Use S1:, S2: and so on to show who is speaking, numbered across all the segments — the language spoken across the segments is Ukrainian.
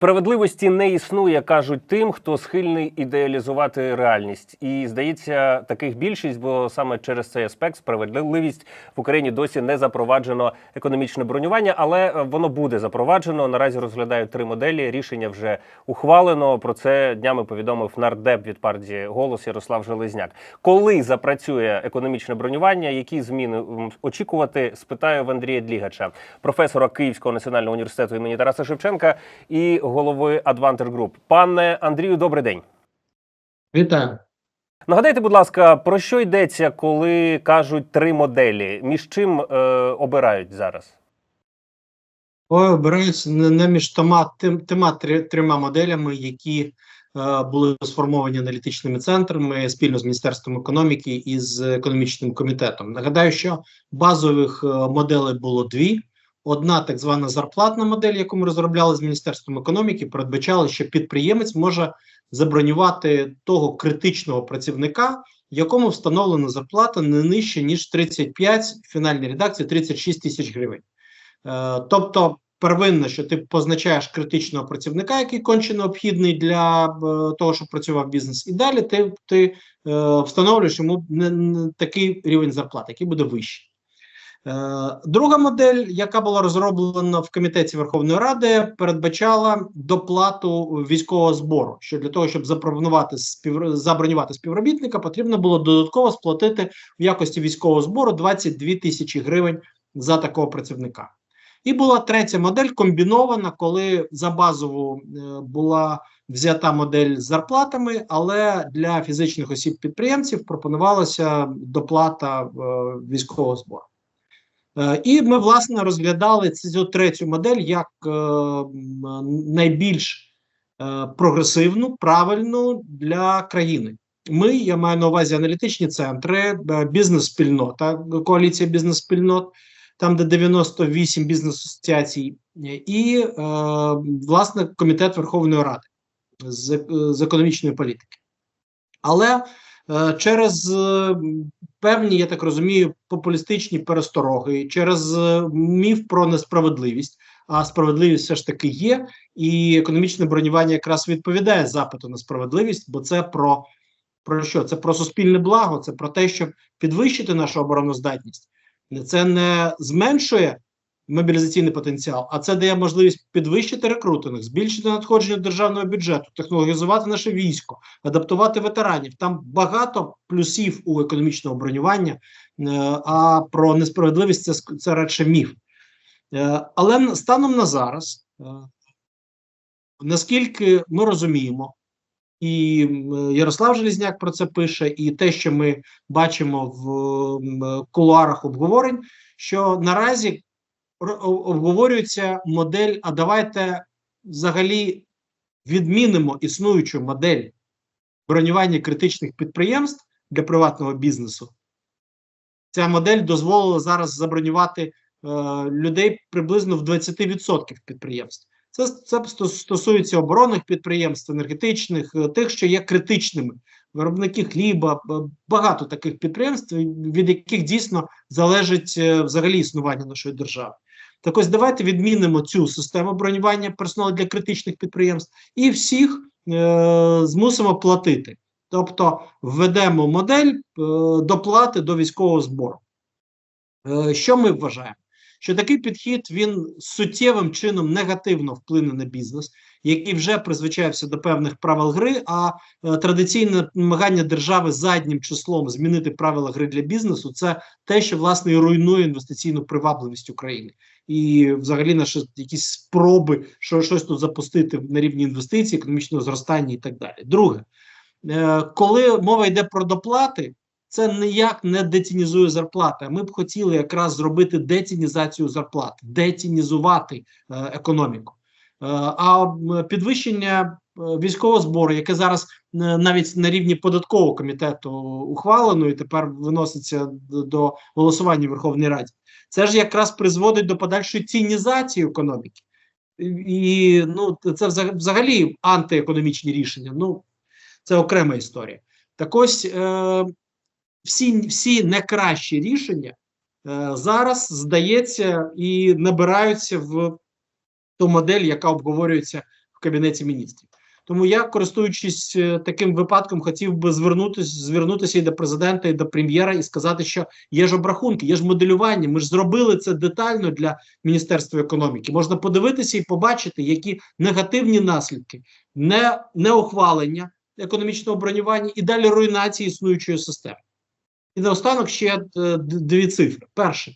S1: Справедливості не існує, кажуть тим, хто схильний ідеалізувати реальність. І здається, таких більшість, бо саме через цей аспект справедливість в Україні досі не запроваджено економічне бронювання, але е, воно буде запроваджено. Наразі розглядають три моделі. Рішення вже ухвалено. Про це днями повідомив нардеп від партії голос Ярослав Железняк. Коли запрацює економічне бронювання, які зміни очікувати? Спитаю в Андрія Длігача, професора Київського національного університету імені Тараса Шевченка і голови Advanter Group. Пане Андрію, добрий день.
S2: Вітаю.
S1: Нагадайте, будь ласка, про що йдеться, коли кажуть три моделі? Між чим е, обирають зараз?
S2: Ой, обираються не, між тома, тим, тима три, трьома моделями, які е, були сформовані аналітичними центрами спільно з Міністерством економіки і з економічним комітетом. Нагадаю, що базових е, моделей було дві. Одна так звана зарплатна модель, яку ми розробляли з Міністерством економіки, передбачала, що підприємець може забронювати того критичного працівника, якому встановлена зарплата не нижче ніж 35, в фінальній редакції 36 тисяч гривень. Е, тобто, первинно, що ти позначаєш критичного працівника, який конче необхідний для е, того, щоб працював бізнес, і далі ти, ти е, встановлюєш йому не, не такий рівень зарплати, який буде вищий. Е, Друга модель, яка була розроблена в комітеті Верховної Ради, передбачала доплату військового збору. Що для того, щоб запропонувати спів... забронювати співробітника, потрібно було додатково сплатити в якості військового збору 22 тисячі гривень за такого працівника. І була третя модель комбінована, коли за базову е, була взята модель з зарплатами, але для фізичних осіб підприємців пропонувалася доплата е, військового збору. Е, І ми власне розглядали цю третю модель як е, найбільш е, прогресивну, правильну для країни. Ми, я маю на увазі аналітичні центри, бізнес-спільнота, коаліція бізнес-спільнот, там де 98 бізнес-асоціацій, і власне комітет Верховної Ради з, з економічної політики. Але через е, певні, я так розумію, популістичні перестороги, через е, міф про несправедливість. А справедливість все ж таки є, і економічне бронювання якраз відповідає запиту на справедливість, бо це про, про що? Це про суспільне благо, це про те, щоб підвищити нашу обороноздатність. Це не зменшує мобілізаційний потенціал, а це дає можливість підвищити рекрутинг, збільшити надходження державного бюджету, технологізувати наше військо, адаптувати ветеранів. Там багато плюсів у економічного бронювання, е, а про несправедливість це, це радше міф. Е, Але станом на зараз, е, наскільки ми розуміємо, і Ярослав Желізняк про це пише, і те, що ми бачимо в кулуарах обговорень, що наразі обговорюється модель, а давайте взагалі відмінимо існуючу модель бронювання критичних підприємств для приватного бізнесу. Ця модель дозволила зараз забронювати е, людей приблизно в 20% підприємств. Це, це стосується оборонних підприємств, енергетичних, е, тих, що є критичними. Виробники хліба, багато таких підприємств, від яких дійсно залежить е, взагалі існування нашої держави. Так ось давайте відмінимо цю систему бронювання персоналу для критичних підприємств і всіх е, змусимо платити. Тобто введемо модель е, доплати до військового збору. Е, що ми вважаємо? Що такий підхід він суттєвим чином негативно вплине на бізнес, який вже призвичаєвся до певних правил гри. А е, традиційне намагання держави заднім числом змінити правила гри для бізнесу це те, що власне і руйнує інвестиційну привабливість України, і взагалі наші якісь спроби що щось тут запустити на рівні інвестицій, економічного зростання і так далі. Друге, е, коли мова йде про доплати. Це ніяк не детінізує зарплати. Ми б хотіли якраз зробити детінізацію зарплат, детінізувати е, економіку. Е, а підвищення військового збору, яке зараз е, навіть на рівні податкового комітету ухвалено і тепер виноситься до голосування в Верховній Раді, це ж якраз призводить до подальшої цінізації економіки. І ну, це взагалі антиекономічні рішення. Ну, це окрема історія. Так ось е, всі, всі найкращі рішення е, зараз здається і набираються в ту модель, яка обговорюється в кабінеті міністрів. Тому я, користуючись е, таким випадком, хотів би звернутися, звернутися і до президента, і до прем'єра, і сказати, що є ж обрахунки, є ж моделювання. Ми ж зробили це детально для Міністерства економіки. Можна подивитися і побачити, які негативні наслідки не, неухвалення економічного бронювання і далі руйнації існуючої системи. І наостанок ще е, дві цифри. Перше,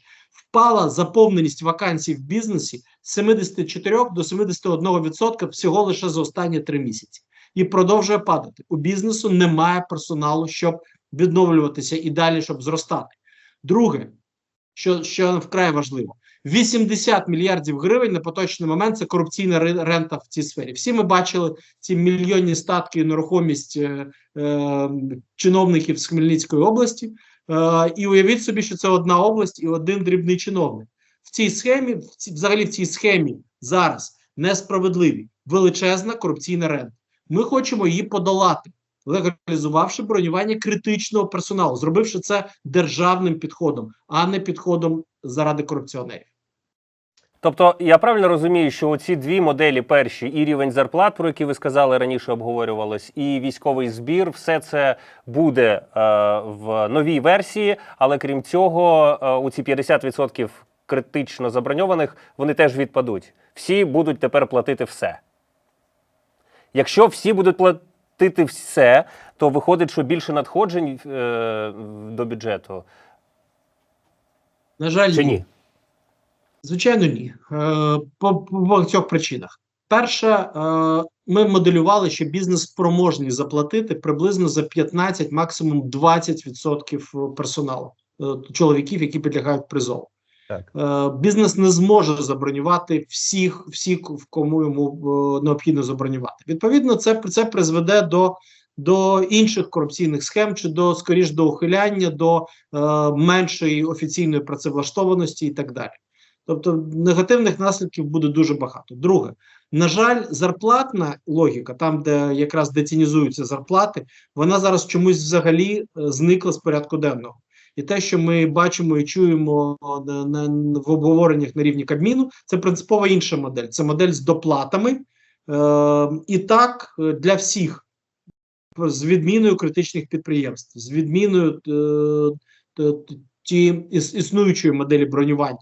S2: впала заповненість вакансій в бізнесі з 74 до 71% всього лише за останні три місяці. І продовжує падати. У бізнесу немає персоналу, щоб відновлюватися і далі, щоб зростати. Друге, що, що вкрай важливо, 80 мільярдів гривень на поточний момент це корупційна рента в цій сфері. Всі ми бачили ці мільйонні статки і нерухомість е, е, чиновників з Хмельницької області. Е, і уявіть собі, що це одна область і один дрібний чиновник. В цій схемі, в цій, взагалі в цій схемі зараз несправедливі, величезна корупційна рента. Ми хочемо її подолати, легалізувавши бронювання критичного персоналу, зробивши це державним підходом, а не підходом заради корупціонерів.
S1: Тобто я правильно розумію, що оці дві моделі перші і рівень зарплат, про які ви сказали раніше, обговорювалось, і військовий збір, все це буде е, в новій версії. Але крім цього, е, у ці 50% критично заброньованих вони теж відпадуть. Всі будуть тепер платити все. Якщо всі будуть платити все, то виходить, що більше надходжень е, до бюджету
S2: На жаль,
S1: чи ні?
S2: Звичайно, ні. Е, по, по багатьох причинах. Перше, ми моделювали, що бізнес спроможний заплатити приблизно за 15, максимум 20% персоналу е, чоловіків, які підлягають призову.
S1: Так.
S2: Е, бізнес не зможе забронювати всіх, всіх, в кому йому необхідно забронювати. Відповідно, це, це призведе до, до інших корупційних схем чи до скоріш до ухиляння, до е, меншої офіційної працевлаштованості і так далі. Тобто негативних наслідків буде дуже багато. Друге, на жаль, зарплатна логіка, там, де якраз децінізуються зарплати, вона зараз чомусь взагалі е, зникла з порядку денного. І те, що ми бачимо і чуємо на, на, в обговореннях на рівні Кабміну, це принципово інша модель. Це модель з доплатами. Е, і так е, для всіх з відміною критичних підприємств, з відміною е, ті іс- існуючої моделі бронювання,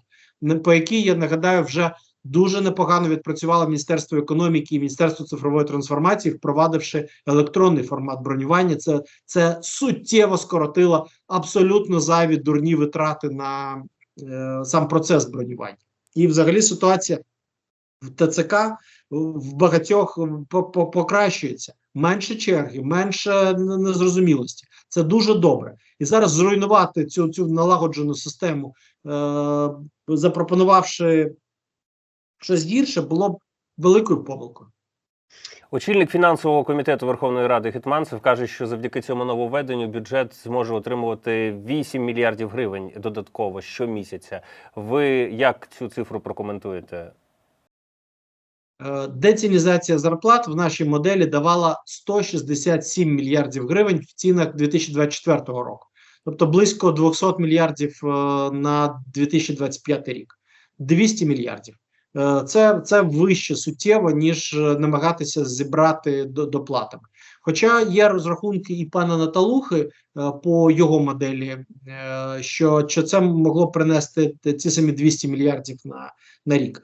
S2: по якій я нагадаю, вже дуже непогано відпрацювало Міністерство економіки і Міністерство цифрової трансформації, впровадивши електронний формат бронювання. Це, це суттєво скоротило абсолютно зайві дурні витрати на е, сам процес бронювання. І взагалі ситуація в ТЦК в багатьох по- по- покращується. Менше черги, менше незрозумілості. Це дуже добре. І зараз зруйнувати цю, цю налагоджену систему, запропонувавши щось гірше, було б великою помилкою.
S1: Очільник фінансового комітету Верховної Ради Гетманцев каже, що завдяки цьому нововведенню бюджет зможе отримувати 8 мільярдів гривень додатково щомісяця. Ви як цю цифру прокоментуєте?
S2: Е, Децінізація зарплат в нашій моделі давала 167 мільярдів гривень в цінах 2024 року, тобто близько 200 мільярдів е, на 2025 рік. 200 мільярдів. Е, Це, це вище суттєво, ніж е, намагатися зібрати до- доплатами. Хоча є розрахунки і пана Наталухи е, по його моделі, що, що це могло принести ці самі 200 мільярдів на, на рік.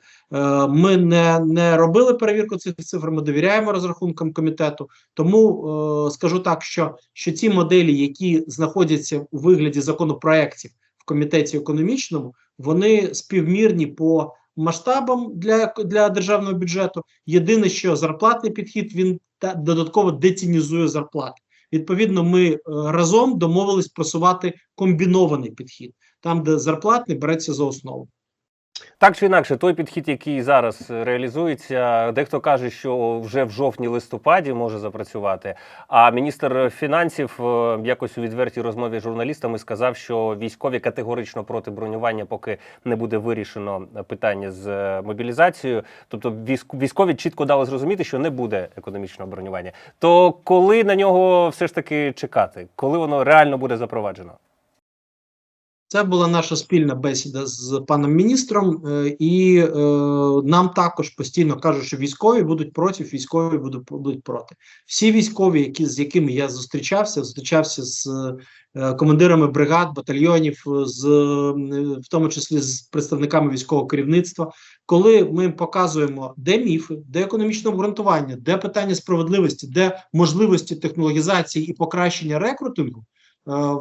S2: Ми не, не робили перевірку цих цифр, ми довіряємо розрахункам комітету. Тому скажу так, що, що ті моделі, які знаходяться у вигляді законопроєктів в комітеті економічному, вони співмірні по масштабам для, для державного бюджету. Єдине, що зарплатний підхід він додатково децінізує зарплати. Відповідно, ми е, разом домовились просувати комбінований підхід, там, де зарплатний береться за основу.
S1: Так чи інакше, той підхід, який зараз е, реалізується, дехто каже, що вже в жовтні-листопаді може запрацювати. А міністр фінансів е, якось у відвертій розмові з журналістами сказав, що військові категорично проти бронювання, поки не буде вирішено питання з е, мобілізацією. Тобто військ- військові чітко дали зрозуміти, що не буде економічного бронювання. То коли на нього все ж таки чекати, коли воно реально буде запроваджено?
S2: Це була наша спільна бесіда з паном міністром, е, і е, нам також постійно кажуть, що військові будуть проти, військові будуть, проти. Всі військові, які з якими я зустрічався, зустрічався з е, командирами бригад, батальйонів, з в тому числі з представниками військового керівництва. Коли ми їм показуємо, де міфи, де економічне обґрунтування, де питання справедливості, де можливості технологізації і покращення рекрутингу, е,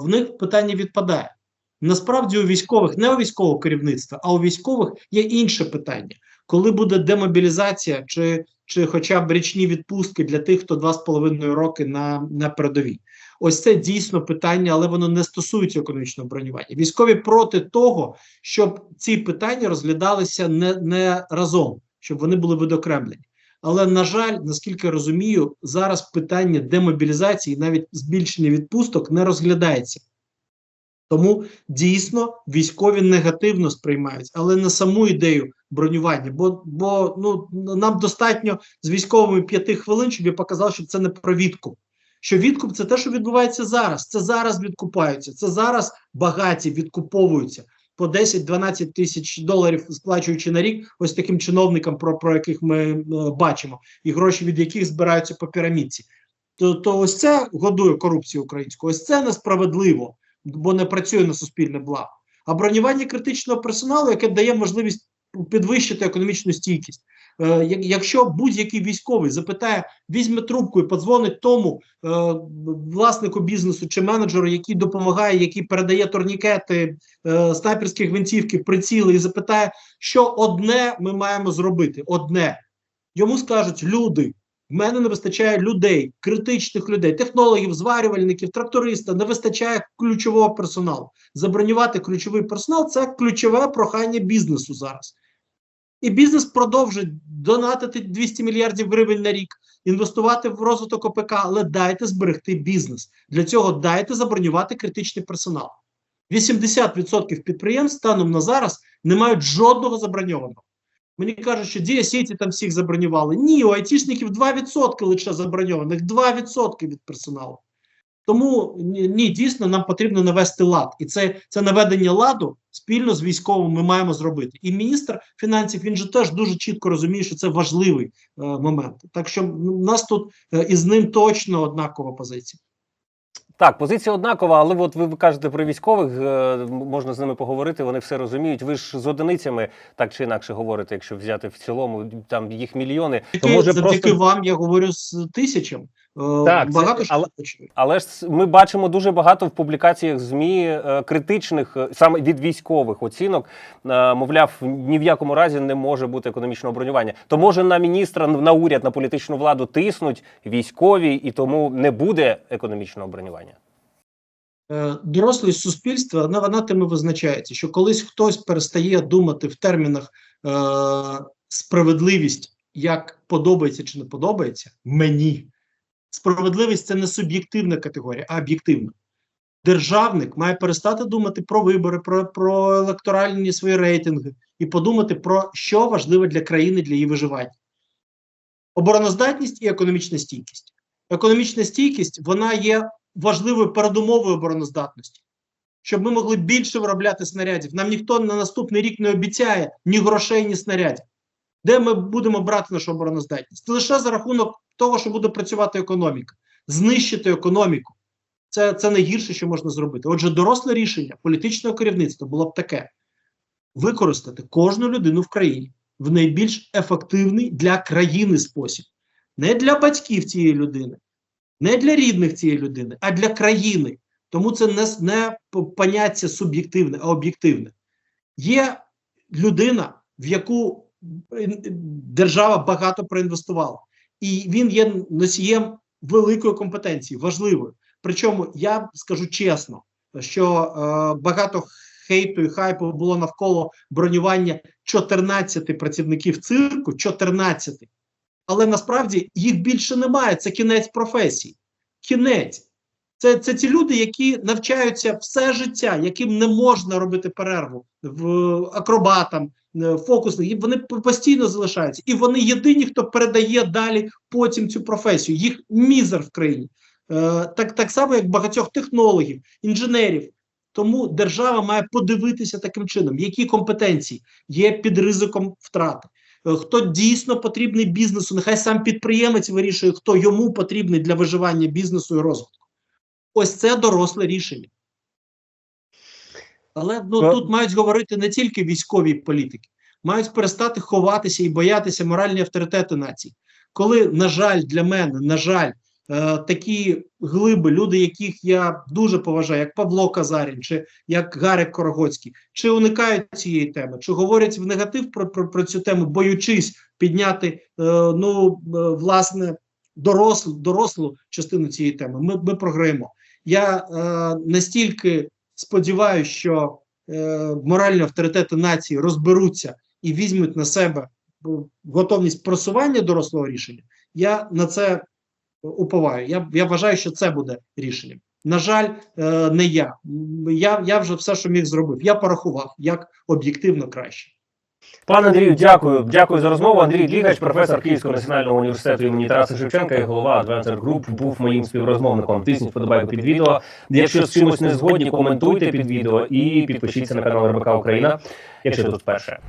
S2: в них питання відпадає. Насправді у військових, не у військового керівництва, а у військових є інше питання. Коли буде демобілізація, чи, чи хоча б річні відпустки для тих, хто два з половиною роки на, на передовій. Ось це дійсно питання, але воно не стосується економічного бронювання. Військові проти того, щоб ці питання розглядалися не, не разом, щоб вони були видокремлені. Але на жаль, наскільки розумію, зараз питання демобілізації, навіть збільшення відпусток, не розглядається. Тому дійсно військові негативно сприймають, але не саму ідею бронювання. Бо бо ну нам достатньо з військовими п'яти хвилин, щоб я показав, що це не про відкуп. Що відкуп це те, що відбувається зараз. Це зараз відкупаються. Це зараз багаті відкуповуються по 10-12 тисяч доларів, сплачуючи на рік, ось таким чиновникам, про, про яких ми е, бачимо, і гроші від яких збираються по пірамідці. То, то ось це годує корупцію українську. Ось це несправедливо бо не працює на суспільне благо. А бронювання критичного персоналу, яке дає можливість підвищити економічну стійкість. Е, якщо будь-який військовий запитає, візьме трубку і подзвонить тому е, власнику бізнесу чи менеджеру, який допомагає, який передає турнікети, е, снайперські гвинтівки, приціли, і запитає, що одне ми маємо зробити. Одне йому скажуть люди. В мене не вистачає людей, критичних людей, технологів, зварювальників, тракториста, не вистачає ключового персоналу. Забронювати ключовий персонал це ключове прохання бізнесу зараз. І бізнес продовжить донатити 200 мільярдів гривень на рік, інвестувати в розвиток ОПК, але дайте зберегти бізнес. Для цього дайте забронювати критичний персонал. 80% підприємств станом на зараз не мають жодного заброньованого. Мені кажуть, що Дія Сіті там всіх забронювали. Ні, у айтішників 2% лише заброньованих, 2% від персоналу. Тому ні, дійсно нам потрібно навести лад. І це це наведення ладу спільно з військовим ми маємо зробити. І міністр фінансів він же теж дуже чітко розуміє, що це важливий е, момент. Так що у нас тут е, із ним точно однакова позиція.
S1: Так, позиція однакова, але от ви кажете про військових, е, можна з ними поговорити, вони все розуміють. Ви ж з одиницями так чи інакше говорите, якщо взяти в цілому, там їх мільйони.
S2: то може завдяки просто... вам я говорю з тисячами. Е,
S1: так,
S2: багато
S1: це, але, але ж ми бачимо дуже багато в публікаціях змі е, критичних саме від військових оцінок. Мовляв, ні в якому разі не може бути економічного бронювання. То може на міністра на уряд на політичну владу тиснуть військові, і тому не буде економічного бронювання.
S2: Е, дорослість суспільства вона, вона тим і визначається, що колись хтось перестає думати в термінах е, справедливість, як подобається чи не подобається мені. Справедливість це не суб'єктивна категорія, а об'єктивна. Державник має перестати думати про вибори, про про електоральні свої рейтинги і подумати про що важливе для країни для її виживання. Обороноздатність і економічна стійкість. Економічна стійкість вона є важливою передумовою обороноздатності, щоб ми могли більше виробляти снарядів. Нам ніхто на наступний рік не обіцяє ні грошей, ні снарядів. Де ми будемо брати нашу обороноздатність? Лише за рахунок того, що буде працювати економіка, знищити економіку. Це це найгірше, що можна зробити. Отже, доросле рішення політичного керівництва було б таке: використати кожну людину в країні в найбільш ефективний для країни спосіб, не для батьків цієї людини, не для рідних цієї людини, а для країни. Тому це не, не поняття суб'єктивне, а об'єктивне. Є людина, в яку держава багато проінвестувала, і він є носієм великої компетенції, важливої. Причому я скажу чесно, що е, багато хейту і хайпу було навколо бронювання 14 працівників цирку, 14 але насправді їх більше немає. Це кінець професії. Кінець. Це це ті люди, які навчаються все життя, яким не можна робити перерву в акробатам, е, фокусних. Вони постійно залишаються. І вони єдині, хто передає далі потім цю професію. Їх мізер в країні. Е, Так так само, як багатьох технологів, інженерів. Тому держава має подивитися таким чином, які компетенції є під ризиком втрати. Е, Хто дійсно потрібний бізнесу, нехай сам підприємець вирішує, хто йому потрібний для виживання бізнесу і розвитку. Ось це доросле рішення. Але ну,
S1: Е,
S2: тут мають говорити не тільки військові політики, мають перестати ховатися і боятися моральні авторитети нації. Коли, на жаль, для мене, на жаль, е, такі глиби, люди, яких я дуже поважаю, як Павло Казарін, чи як Гарик Корогоцький, чи уникають цієї теми, чи говорять в негатив про, про, про цю тему, боючись підняти е, ну, е, власне дорослу, дорослу частину цієї теми. Ми, ми програємо. Я е, настільки сподіваюся, що е, моральні авторитети нації розберуться і візьмуть на себе е, готовність просування дорослого рішення. Я на це уповаю. Я, я вважаю, що це буде рішенням. На жаль, е, не я. Я. Я вже все, що міг зробив. Я порахував як об'єктивно краще.
S1: Пане Андрію, дякую. Дякую за розмову. Андрій Длігач, професор Київського національного університету імені Тараса Шевченка і голова Adventure Group, був моїм співрозмовником. Тисніть вподобайку під відео. Якщо з чимось не згодні, коментуйте під відео і підпишіться на канал РБК Україна, якщо тут вперше.